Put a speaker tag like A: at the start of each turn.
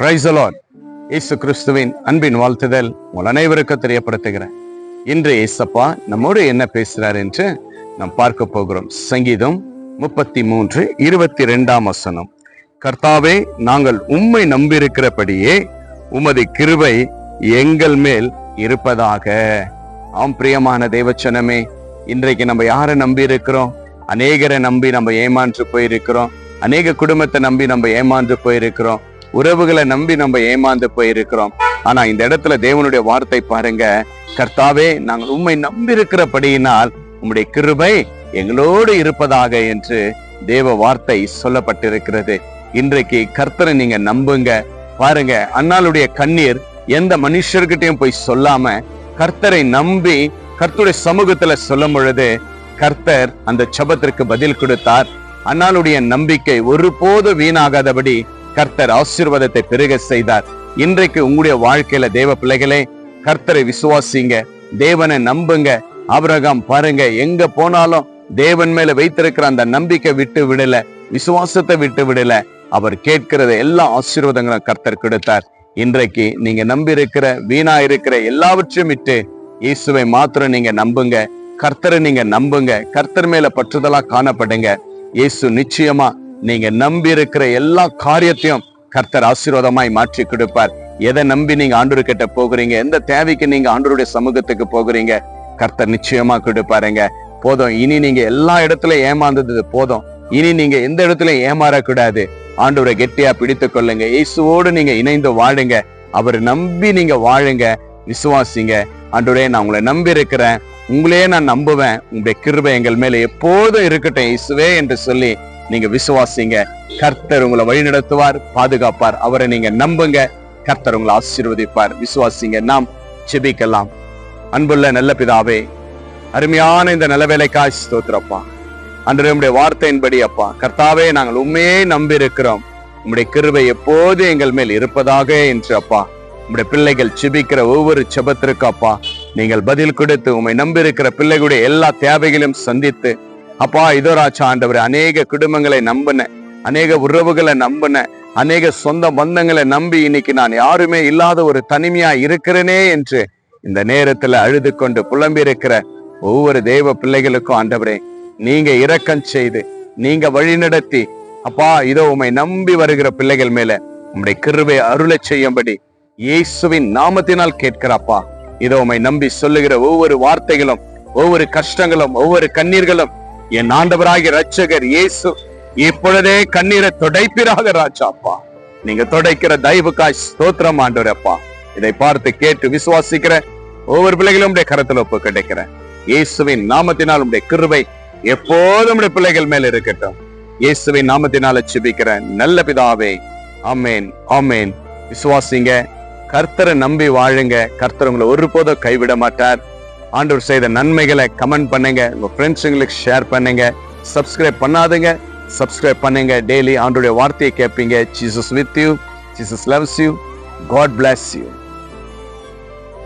A: பிரைசலான் இயேசு கிறிஸ்துவின் அன்பின் வாழ்த்துதல் உங்கள் அனைவருக்கும் தெரியப்படுத்துகிறேன். இன்று இயேசப்பா நம்மோடு என்ன பேசுகிறார் என்று நாம் பார்க்க போகிறோம். சங்கீதம் முப்பத்தி மூன்று இருபத்தி ரெண்டாம் வசனம். கர்த்தாவே நாங்கள் உம்மை நம்பியிருக்கிறபடியே உமது கிருவை எங்கள் மேல் இருப்பதாக. ஆம் பிரியமான தேவச்சனமே இன்றைக்கு நம்ம யாரை நம்பி இருக்கிறோம்? அநேகரை நம்பி நம்ம ஏமாற்று போயிருக்கிறோம். அநேக குடும்பத்தை நம்பி நம்ம ஏமாந்து போயிருக்கிறோம். உறவுகளை நம்பி நம்ம ஏமாந்து போயிருக்கிறோம். ஆனா இந்த இடத்துல தேவனுடைய வார்த்தை பாருங்க. கர்த்தாவே நாங்கள் உண்மை நம்பி இருக்கிறபடியினால் உம்முடைய கிருபை எங்களோடு இருப்பதாக என்று தேவ வார்த்தை சொல்லப்பட்டிருக்கிறது. இன்றைக்கு கர்த்தரை நீங்க நம்புங்க. பாருங்க அண்ணாளுடைய கண்ணீர் எந்த மனுஷர்கிட்டயும் போய் சொல்லாம கர்த்தரை நம்பி கர்த்தருடைய சமூகத்துல சொல்லும் பொழுது கர்த்தர் அந்த சபத்திற்கு பதில் கொடுத்தார். அண்ணாளுடைய நம்பிக்கை ஒருபோது வீணாகாதபடி கர்த்தர் ஆசீர்வாதத்தை பெருக செய்தார். இன்றைக்கு உங்களுடைய வாழ்க்கையில தேவ பிள்ளைகளே கர்த்தரை விசுவாசிங்க தேவனை நம்புங்க அவரகம் பாருங்க எங்க போனாலும் தேவன் மேல வைத்திருக்கிற அந்த நம்பிக்கை விட்டு விடல விசுவாசத்தை விட்டு விடல அவர் கேட்கிறத எல்லா ஆசீர்வாதங்களும் கர்த்தர் கொடுத்தார். இன்றைக்கு நீங்க நம்பி இருக்கிற வீணா இருக்கிற எல்லாவற்றையும் விட்டு இயேசுவை மாத்திரம் நீங்க நம்புங்க கர்த்தரை நீங்க நம்புங்க கர்த்தர் மேல பற்றுதலா காணப்படுங்க. இயேசு நிச்சயமா நீங்க நம்பி இருக்கிற எல்லா காரியத்தையும் கர்த்தர் ஆசீர்வாதமாய் மாற்றி கொடுப்பார். எதை நம்பி நீங்க ஆண்டவர் கிட்ட போகிறீங்க? எந்த தேவைக்கு நீங்க ஆண்டருடைய சமூகத்துக்கு போகிறீங்க? கர்த்தர் நிச்சயமா கொடுப்பாருங்க. போதும். இனி நீங்க எல்லா இடத்துலயும் ஏமாந்தது போதும். இனி நீங்க எந்த இடத்துலயும் ஏமாறக்கூடாது? ஆண்டவரை கெட்டியா பிடித்து கொள்ளுங்க. இயேசுவோடு நீங்க இணைந்து வாழுங்க. அவர் நம்பி நீங்க வாழுங்க. விசுவாசிங்க. ஆண்டவரே நான் உங்களை நம்பி இருக்கிறேன். உங்களையே நான் நம்புவேன். உங்களுடைய கிருபை எங்கள் மேல எப்போதும் இருக்கட்டும். இயேசுவே என்று சொல்லி நீங்க விசுவாசிங்க. கர்த்தர் உங்களை வழிநடத்துவார் பாதுகாப்பார். அவரை நீங்க நம்புங்க. கர்த்தர் உங்களை ஆசீர்வதிப்பார். விசுவாசிங்க. நாம் செபிக்கலாம் அன்புள்ள நல்ல பிதாவே அருமையான இந்த நல்ல வேலைக்காய் ஸ்தோத்திரப்பா அன்று உங்களுடைய வார்த்தையின்படி அப்பா கர்த்தாவே நாங்கள் உண்மையே நம்பி இருக்கிறோம் உங்களுடைய கிருவை எப்போது எங்கள் மேல் இருப்பதாக என்று அப்பா. உங்களுடைய பிள்ளைகள் செபிக்கிற ஒவ்வொரு செபத்திற்கு அப்பா நீங்கள் பதில் கொடுத்து உம்மை நம்பி இருக்கிற பிள்ளைகளுடைய எல்லா தேவைகளையும் சந்தித்து அப்பா இதோராச்சா ஆண்டவர் அநேக குடும்பங்களை நம்பின அநேக உறவுகளை நம்பின அநேக சொந்த பந்தங்களை நம்பி இன்னைக்கு நான் யாருமே இல்லாத ஒரு தனிமையா இருக்கிறேனே என்று இந்த நேரத்துல அழுது கொண்டு புலம்பி இருக்கிற ஒவ்வொரு தெய்வ பிள்ளைகளுக்கும் ஆண்டவரே நீங்க இரக்கம் செய்து நீங்க வழிநடத்தி அப்பா இதோ உமை நம்பி வருகிற பிள்ளைகள் மேல உம்முடைய கிருவை அருளை செய்யும்படி இயேசுவின் நாமத்தினால் கேட்கிறாப்பா. இதோ உம்மை நம்பி சொல்லுகிற ஒவ்வொரு வார்த்தைகளும் ஒவ்வொரு கஷ்டங்களும் ஒவ்வொரு கண்ணீர்களும் என் ஆண்டவராகிய ரட்சகர் இயேசு இப்பொழுதே கண்ணீரை துடைப்பிறாக ராஜாப்பா. நீங்க துடைக்கிற தயவுக்காய் ஸ்தோத்திரம் ஆண்டவரப்பா இதை பார்த்து கேட்டு விசுவாசிக்கிற ஒவ்வொரு பிள்ளைகளும் உடைய கரத்தில் ஒப்பு கிடைக்கிறேன். இயேசுவின் நாமத்தினால் உடைய கிருவை எப்போதும் உடைய பிள்ளைகள் மேல இருக்கட்டும். இயேசுவின் நாமத்தினால சிபிக்கிற நல்ல பிதாவே ஆமேன் ஆமேன். விசுவாசிங்க கர்த்தரை நம்பி வாழுங்க. கர்த்தர் உங்களை ஒருபோதும் கைவிட மாட்டார். ஆண்டவர் செய்த நன்மைகளை கமெண்ட் பண்ணுங்க. உங்க ஃப்ரெண்ட்ஸுங்களுக்கு ஷேர் பண்ணுங்க. சப்ஸ்கிரைப் பண்ணாதுங்க. சப்ஸ்கிரைப் பண்ணுங்க. டெய்லி ஆண்டோடைய வார்த்தையை கேட்பீங்க. Jesus with you Jesus loves you God bless you